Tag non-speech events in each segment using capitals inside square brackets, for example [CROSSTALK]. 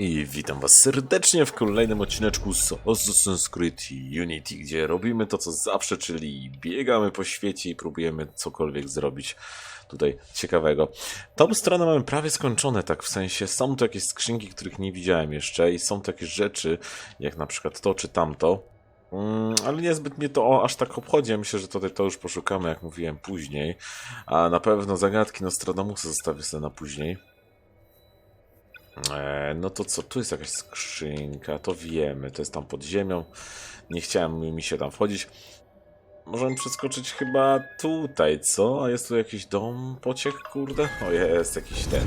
I witam was serdecznie w kolejnym odcineczku z Assassin's Creed Unity, gdzie robimy to co zawsze, czyli biegamy po świecie i próbujemy cokolwiek zrobić tutaj ciekawego. Tą stronę mamy prawie skończone, tak w sensie są tu jakieś skrzynki, których nie widziałem jeszcze i są takie rzeczy, jak na przykład to czy tamto, Mm, ale niezbyt mnie to o, aż tak obchodzi. Myślę, że tutaj to już poszukamy, jak mówiłem, później. A na pewno zagadki Nostradamusa zostawię sobie na później. E, no to co, tu jest jakaś skrzynka, to wiemy, to jest tam pod ziemią. Nie chciałem mi się tam wchodzić. Możemy przeskoczyć chyba tutaj, co? A jest tu jakiś dom pociek, kurde? O, jest jakiś ten.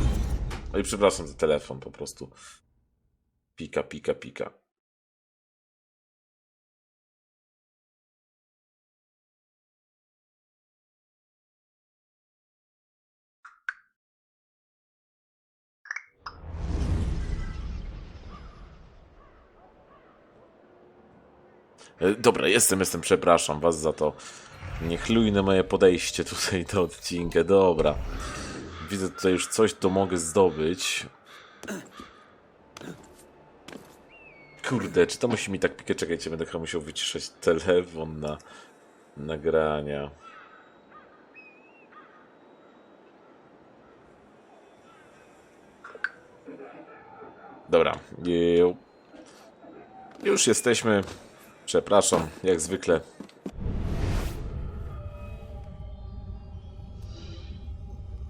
Oj, przepraszam za telefon, po prostu. Pika, pika, pika. Dobra, jestem, jestem, przepraszam was za to niechlujne moje podejście [LAUGHS] tutaj do odcinka. Dobra. Widzę tutaj już coś, to mogę zdobyć. Kurde, czy to musi mi tak pikać? Czekajcie, będę chyba musiał wyciszać telefon na nagrania. Dobra. Ju- Już jesteśmy. Przepraszam, jak zwykle.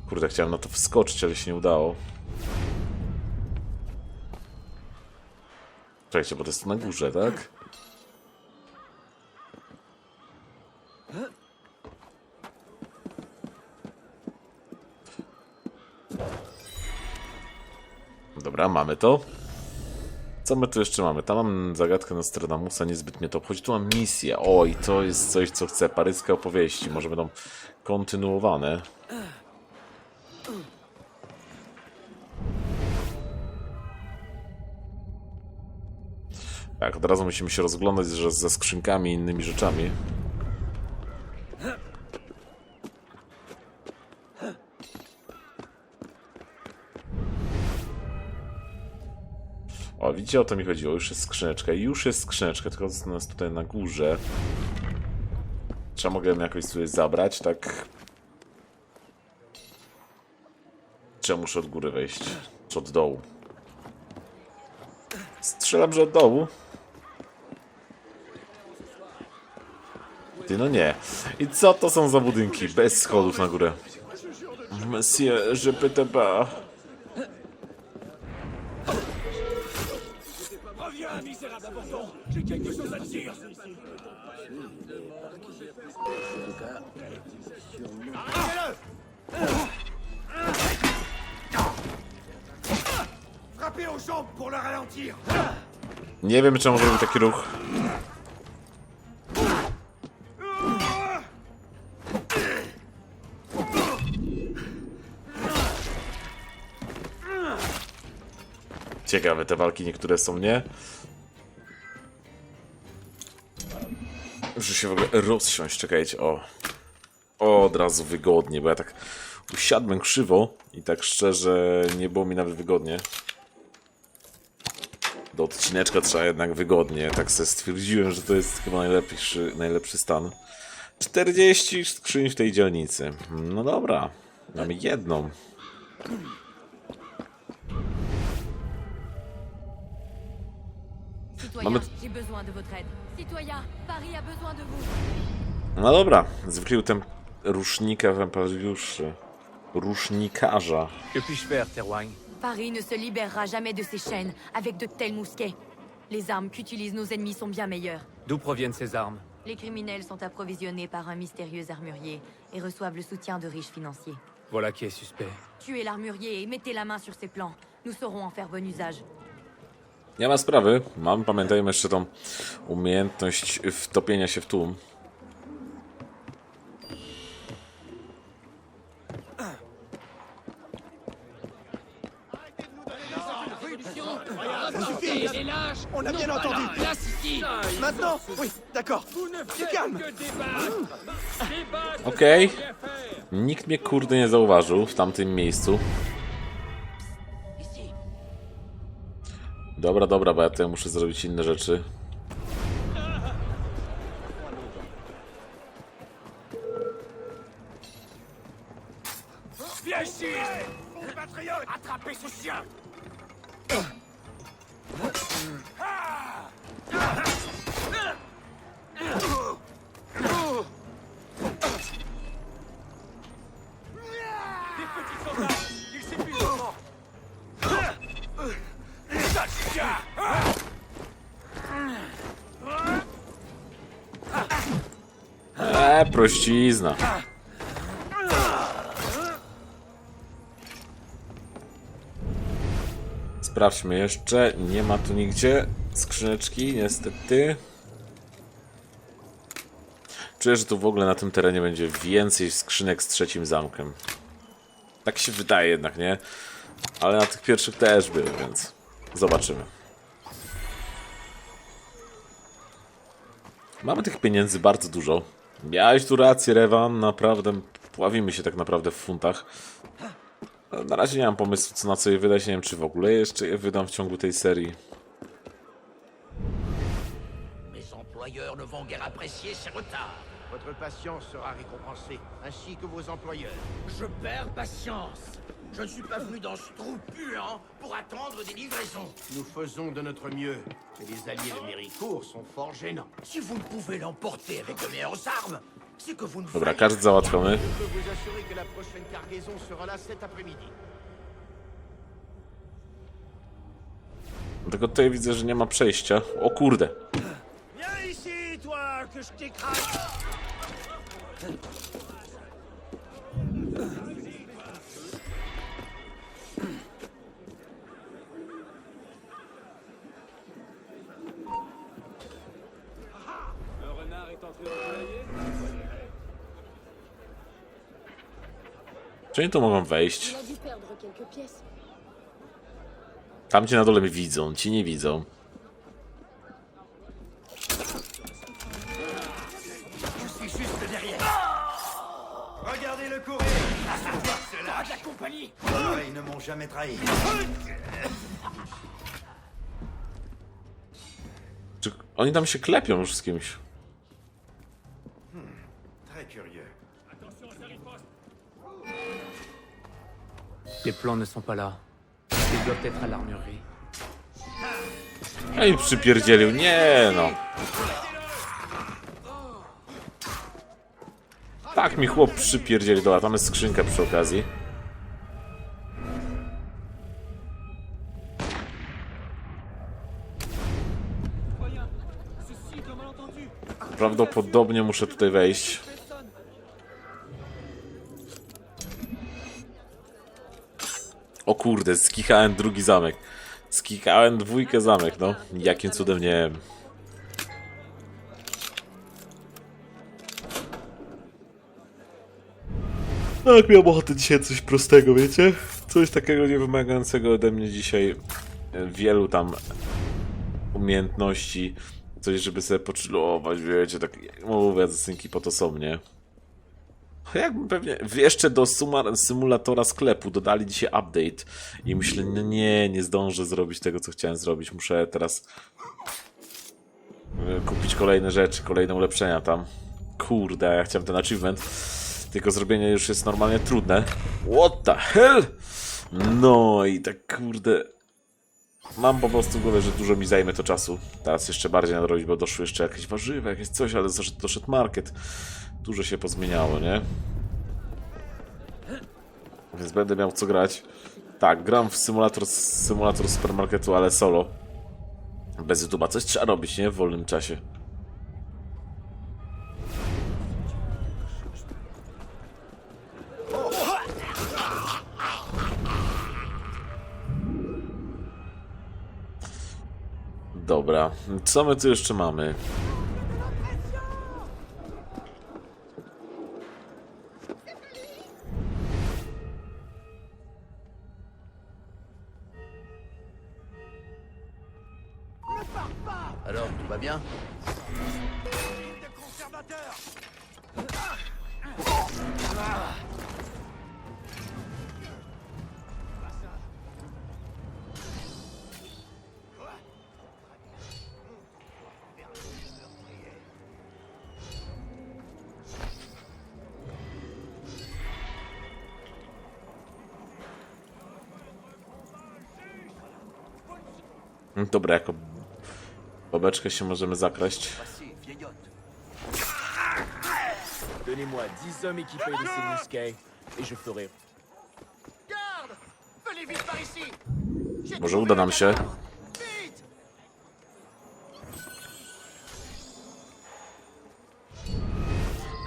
Kurde, chciałem na to wskoczyć, ale się nie udało. Czekajcie, bo to jest na górze, tak? Dobra, mamy to. Co my tu jeszcze mamy? Tam mam zagadkę Nostradamusa, niezbyt mnie to obchodzi. Tu mam misję. Oj, to jest coś, co chcę. Paryskie opowieści. Może będą kontynuowane. Tak, od razu musimy się rozglądać że ze skrzynkami i innymi rzeczami. Widzicie, o to mi chodziło. Już jest skrzyneczka. Już jest skrzyneczka, tylko jest nas tutaj na górze. Czy mogę ją jakoś sobie zabrać, tak? Czy ja muszę od góry wejść? Czy od dołu? Strzelam, że od dołu. Ty, no nie. I co to są za budynki? Bez schodów na górę. Monsieur, je peux te Nie wiem, czemu zrobił taki ruch. Ciekawe, te walki niektóre są, nie? Muszę się w ogóle rozsiąść, czekajcie, o. Od razu wygodnie, bo ja tak usiadłem krzywo i tak szczerze nie było mi nawet wygodnie do odcineczka trzeba jednak wygodnie. Tak sobie stwierdziłem, że to jest chyba najlepszy, najlepszy stan. 40 skrzyń w tej dzielnicy. No dobra, mamy jedną. Citoyens, Mamy- j'ai besoin de votre aide. Citoyens, Paris a besoin de vous. No dobra, zwyklił ten rusznika wempariuszy. Rusznikarza. Que puis-je faire, Paris ne se libérera jamais de ses chaînes avec de tels mousquets. Les armes qu'utilisent nos ennemis sont bien meilleures. D'où proviennent ces armes? Les criminels sont approvisionnés par un mystérieux armurier et reçoivent le soutien de riches financiers. Voilà qui est suspect. Tuez l'armurier et mettez la main sur ses plans. Nous saurons en faire bon usage. Nie ma sprawy. Mam, pamiętajmy jeszcze tą umiejętność wtopienia się w tłum. On a bien entendu Maintenant Oui, d'accord Du calme Okej. Nikt mnie kurde nie zauważył w tamtym miejscu. Dobra, dobra, bo ja tutaj muszę zrobić inne rzeczy. Prościzna. Sprawdźmy jeszcze. Nie ma tu nigdzie skrzyneczki, niestety. Czuję, że tu w ogóle na tym terenie będzie więcej skrzynek z trzecim zamkiem. Tak się wydaje jednak, nie? Ale na tych pierwszych też były, więc zobaczymy. Mamy tych pieniędzy bardzo dużo. Miałeś tu rację, Rewan. Naprawdę pławimy się tak naprawdę w funtach. Na razie nie mam pomysłu, co na co je wydać. Nie wiem, czy w ogóle jeszcze je wydam w ciągu tej serii. Mes employeurs ne vont guère apprécier ces retards. Votre patience sera récompensée, ainsi que vos employeurs. Je perds patience. Je ne suis pas venu dans ce trou puant pour attendre des livraisons. Nous faisons de notre mieux, mais les alliés de Méricourt sont fort gênants. Si vous ne pouvez l'emporter avec de meilleures armes, c'est que vous ne Dobra, każdy załatwiony. Je peux vous assurer que la prochaine cargaison sera là cet après-midi. Tylko tutaj widzę, że nie ma przejścia. O kurde. Viens ici, toi, que je t'écrase Czy oni tu mogą wejść? Tamci na dole mnie widzą, ci nie widzą. Oni tam się klepią już z kimś? Les plans ne sont pas là. Ils doivent être à l'armurerie. I przypierdzielił. Nie no. Tak mi chłop przypierdzielił. Dobra, tam jest skrzynka przy okazji. Prawdopodobnie muszę tutaj wejść. O kurde, skichałem drugi zamek. Skikałem dwójkę zamek, no. Jakim cudem nie wiem. Tak, miałem ochotę dzisiaj coś prostego, wiecie? Coś takiego niewymagającego ode mnie dzisiaj e, wielu tam umiejętności. Coś, żeby sobie pochillować, wiecie, tak mówię, synki po to są, nie? Jakby pewnie jeszcze do suma- symulatora sklepu dodali dzisiaj update i myślę, no nie, nie zdążę zrobić tego, co chciałem zrobić. Muszę teraz e, kupić kolejne rzeczy, kolejne ulepszenia tam. Kurde, ja chciałem ten achievement, tylko zrobienie już jest normalnie trudne. What the hell? No i tak kurde... Mam po prostu w głowie, że dużo mi zajmie to czasu. Teraz jeszcze bardziej nadrobić, bo doszły jeszcze jakieś warzywa, jakieś coś, ale doszedł, market. Dużo się pozmieniało, nie? Więc będę miał co grać. Tak, gram w symulator, symulator supermarketu, ale solo. Bez YouTube'a. Coś trzeba robić, nie? W wolnym czasie. Dobra, co my tu jeszcze mamy? Alors, tout va bien Dobra, jako babeczkę się możemy zakraść. Donnez-moi 10 hommes équipés de ces mousquets et je ferai Garde Venez vite par ici J'ai Może uda nam się.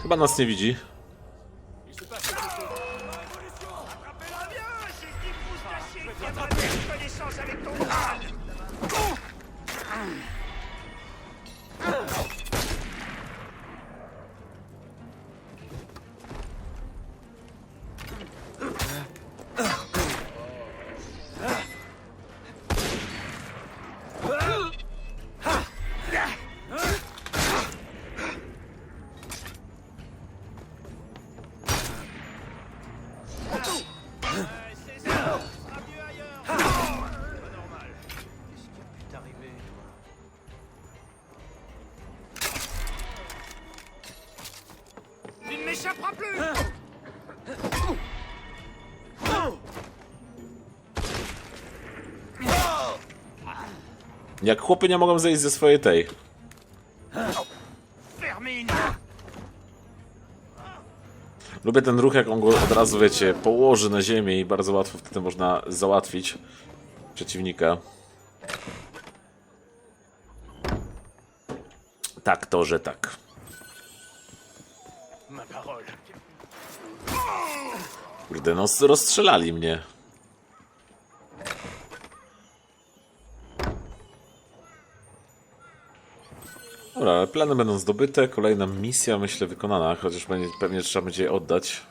Chyba nas nie widzi. M'échapperas plus Jak chłopy nie mogą zejść ze swojej tej. Lubię ten ruch, jak on go od razu, wiecie, położy na ziemię i bardzo łatwo wtedy można załatwić przeciwnika. Tak, to, że tak. ma parole. Kurde, no rozstrzelali mnie. Dobra, plany będą zdobyte, kolejna misja myślę wykonana, chociaż będzie, pewnie trzeba będzie je oddać.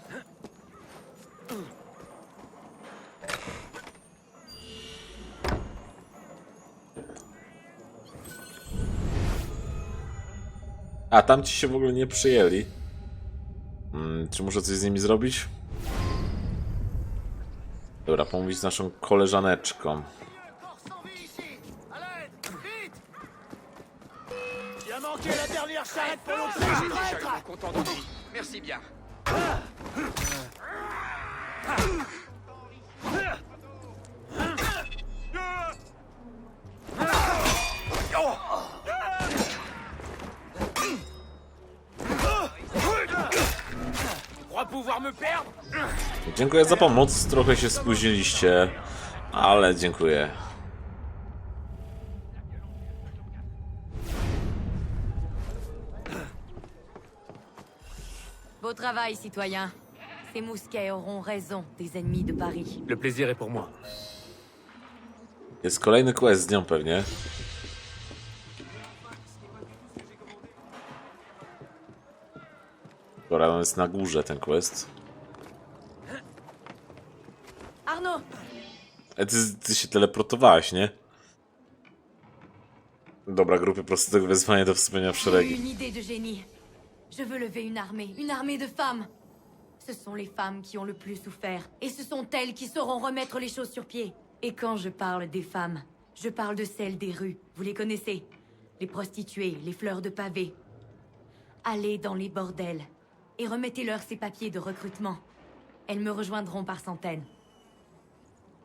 A, tamci się w ogóle nie przyjęli. Mm, czy muszę coś z nimi zrobić? Dobra, pomówić z naszą koleżaneczką. Corse en Dziękuję za pomoc, trochę się spóźniliście, ale dziękuję. Beau travail, citoyen. Ces mousquets auront raison des ennemis de Paris. Le plaisir est pour moi. Jest kolejny quest z nią pewnie. Dobra, on jest na górze ten quest. Ty, ty się teleportowałeś, nie? Dobra, prostego wezwania do w une idée de génie. Je veux lever une armée, une armée de femmes. Ce sont les femmes qui ont le plus souffert, et ce sont elles qui sauront remettre les choses sur pied. Et quand je parle des femmes, je parle de celles des rues, vous les connaissez? Les prostituées, les fleurs de pavé. Allez dans les bordels, et remettez-leur ces papiers de recrutement. Elles me rejoindront par centaines.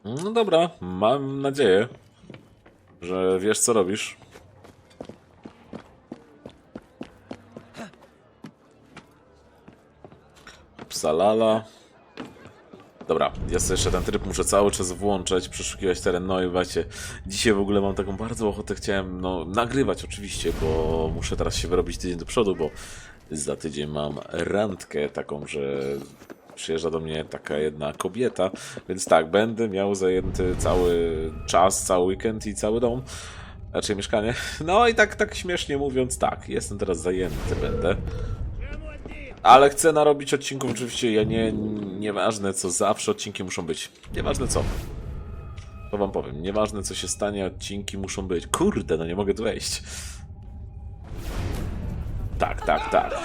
No dobra, mam nadzieję, że wiesz co robisz. Psalala. Dobra, sobie jeszcze ten tryb muszę cały czas włączać, przeszukiwać teren. No i właśnie, dzisiaj w ogóle mam taką bardzo ochotę, chciałem no, nagrywać oczywiście, bo muszę teraz się wyrobić tydzień do przodu, bo za tydzień mam randkę taką, że przyjeżdża do mnie taka jedna kobieta, więc tak, będę miał zajęty cały czas, cały weekend i cały dom, raczej mieszkanie. [LAUGHS] No i tak, tak śmiesznie mówiąc, tak, jestem teraz zajęty, będę. Ale chcę narobić odcinków, oczywiście ja nie, nieważne co, zawsze odcinki muszą być. Nieważne co. To wam powiem, nieważne co się stanie, odcinki muszą być. Kurde, no nie mogę tu wejść. Tak, tak, tak.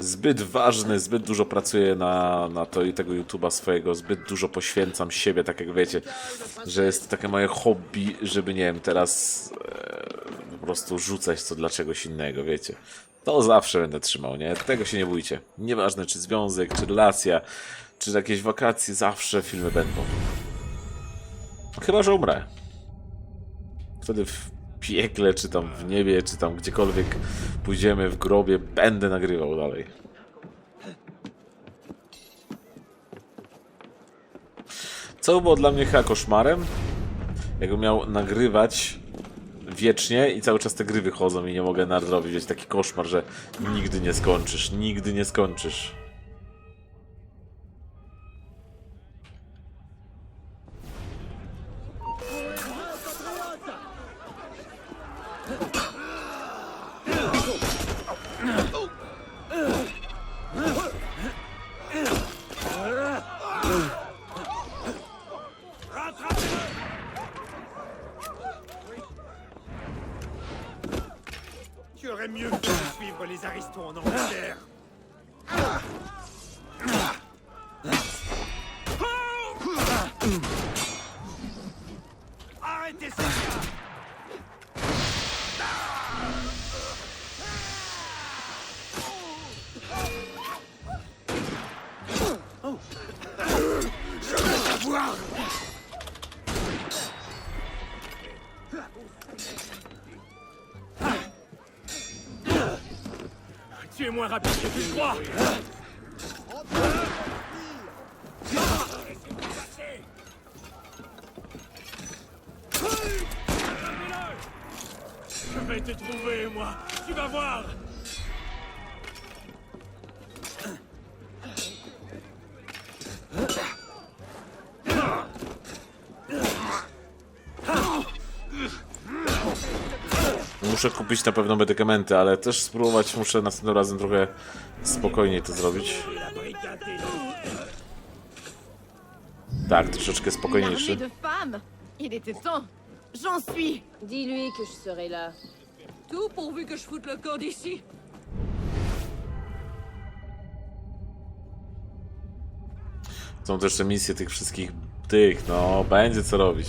Zbyt ważny, zbyt dużo pracuję na, na to i tego YouTube'a swojego, zbyt dużo poświęcam siebie, tak jak wiecie, że jest to takie moje hobby, żeby nie wiem, teraz e, po prostu rzucać to dla czegoś innego, wiecie. To zawsze będę trzymał, nie? Tego się nie bójcie. Nieważne czy związek, czy relacja, czy jakieś wakacje, zawsze filmy będą. Chyba, że umrę. Wtedy w piekle, czy tam w niebie, czy tam gdziekolwiek pójdziemy w grobie, będę nagrywał dalej. Co było dla mnie chyba koszmarem? Jakbym miał nagrywać wiecznie i cały czas te gry wychodzą i nie mogę nadrobić. Jest taki koszmar, że nigdy nie skończysz, nigdy nie skończysz. Moins rapide que tu crois Muszę kupić na pewno medykamenty, ale też spróbować muszę następnym razem trochę spokojniej to zrobić. Tak, troszeczkę spokojniejszy. de femmes Il était temps J'en suis Dis-lui que je serai là. Tout pourvu que je foute le code ici Są też jeszcze misje tych wszystkich tych, no będzie co robić.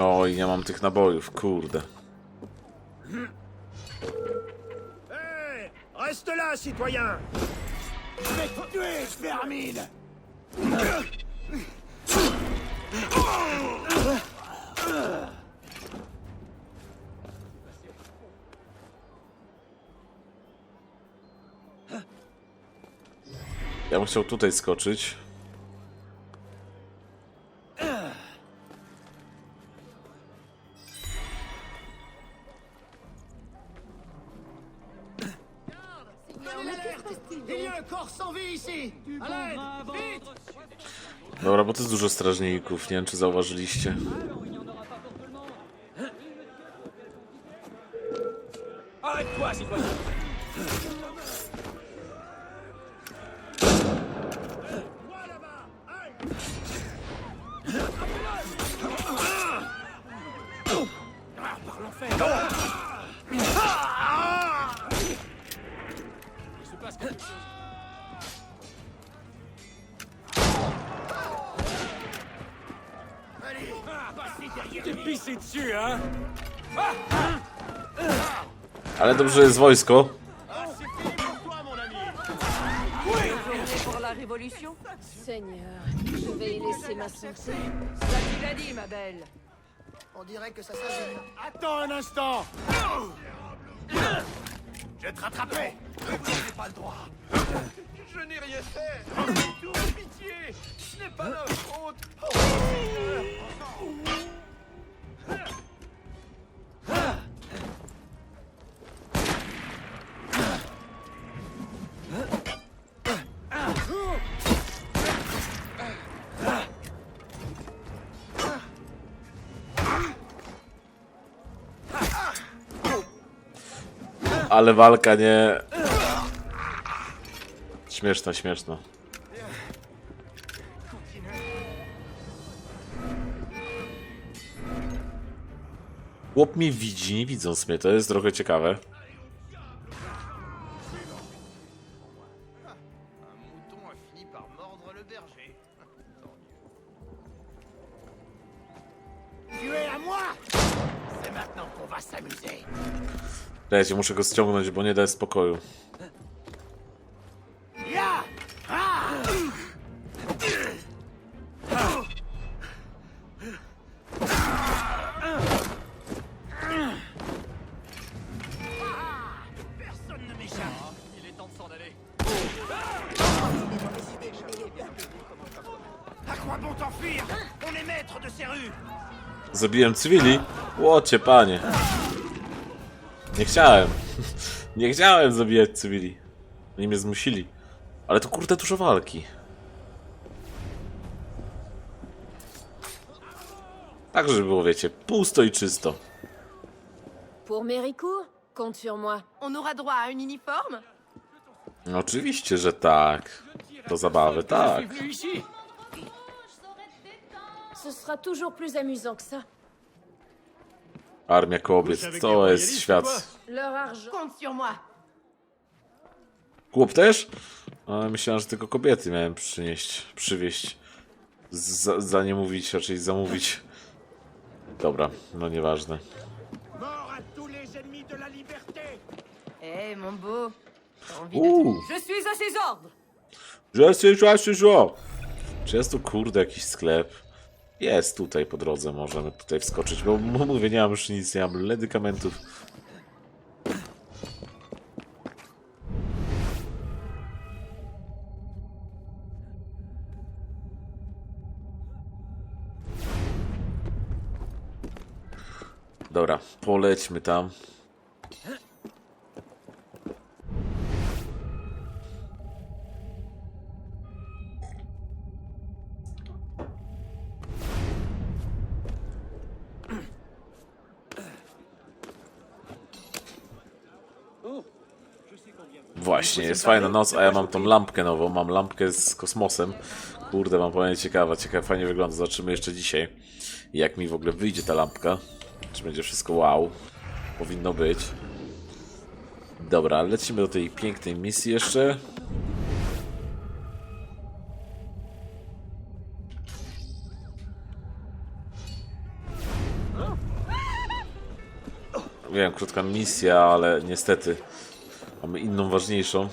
Oj, nie mam tych nabojów, kurde. Reste là, citoyen Je vais te tuer, Spermine Ja bym chciał tutaj skoczyć. Strażników, nie wiem czy zauważyliście. T'es pissé dessus, hein Ale dobrze jest wojsko. Pour la Révolution? Seigneur, je vais y laisser ma santé. Ça tu l'as dit, ma belle On dirait que ça s'agit. Attends un instant. Je vais te rattraper. J'ai pas le droit. Je n'ai rien fait. Tout, pitié. Ce n'est pas notre faute Ale walka nie... Śmieszna, śmieszna. Chłop mnie widzi, nie widząc mnie, to jest trochę ciekawe. Lecie, muszę go ściągnąć, bo nie daje spokoju. Zabiłem cywili? Łocie, panie. Nie chciałem. [LAUGHS] Nie chciałem zabijać cywili. Oni mnie zmusili. Ale to kurde dużo walki. Tak, żeby było, wiecie, pusto i czysto. Pour Méricourt, compte sur moi. On aura droit à un uniforme No, oczywiście, że tak. Do zabawy, tak. Ce sera toujours plus amusant que ça. Armia kobiet, to jest świat. Compte sur moi Chłop też? Ale myślałem, że tylko kobiety miałem przynieść, przywieźć. Za, za nie mówić, raczej zamówić. Dobra, no nieważne. Mort à tous les ennemis de la liberté Eh, mon beau T'as envie Uuu, de... Je suis à ses ordres jesteś, o! Czy jest tu kurde jakiś sklep? Jest tutaj po drodze, możemy tutaj wskoczyć, bo mówię, nie mam już nic, nie mam medykamentów. Dobra, polećmy tam. Właśnie, jest fajna noc, a ja mam tą lampkę nową, mam lampkę z kosmosem. Kurde, mam powiem ciekawa, ciekawe, fajnie wygląda, zobaczymy jeszcze dzisiaj, jak mi w ogóle wyjdzie ta lampka. Czy będzie wszystko wow, powinno być. Dobra, lecimy do tej pięknej misji jeszcze. Wiem, krótka misja, ale niestety mamy inną, ważniejszą.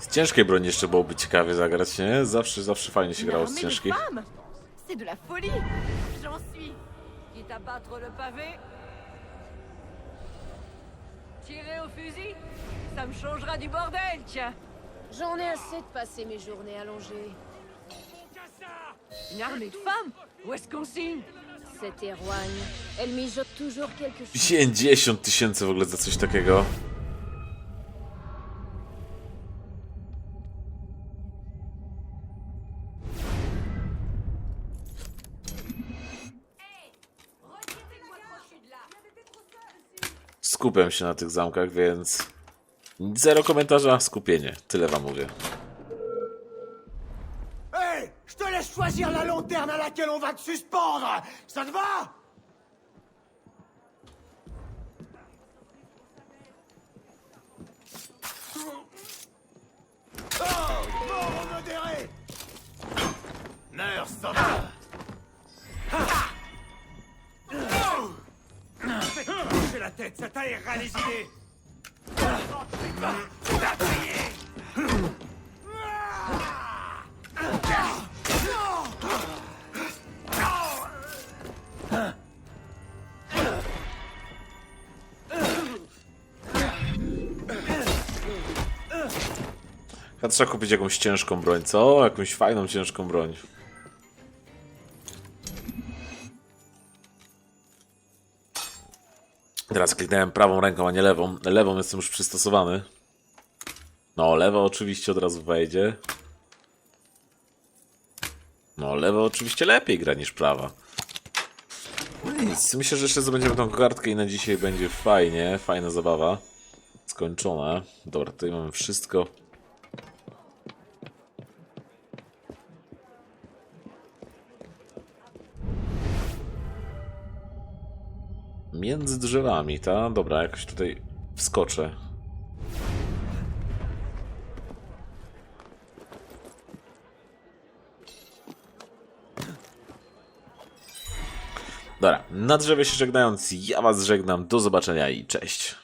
Z ciężkiej broni jeszcze byłoby ciekawie zagrać, nie? Zawsze, zawsze fajnie się grało z ciężkich. femmes C'est de la folie J'en suis Quitte à battre le pavé Tirer au fusil Ça me changera du bordel, tiens J'en ai assez de passer mes journées allongées. Une armée de femmes Où est-ce qu'on signe Cette éroigne, elle mijote toujours quelque chose. 50 tysięcy w ogóle za coś takiego. Skupiam się na tych zamkach, więc zero komentarza, skupienie. Tyle wam mówię. Hé Je te laisse choisir la lanterne à laquelle on va te suspendre! Ça te va? Oh Mort modéré! Meurs, soldat Tecata Eralizini! Ja trzeba kupić jakąś ciężką broń, co? Jakąś fajną, ciężką broń. Teraz kliknąłem prawą ręką, a nie lewą. Lewą jestem już przystosowany. No, lewa oczywiście od razu wejdzie. No, lewa oczywiście lepiej gra niż prawa. No nic, myślę, że jeszcze zdobędziemy tą kartkę i na dzisiaj będzie fajnie, fajna zabawa. Skończona. Dobra, tutaj mamy wszystko. Między drzewami, ta? Dobra, jakoś tutaj wskoczę. Dobra, na drzewie się żegnając, ja was żegnam, do zobaczenia i cześć.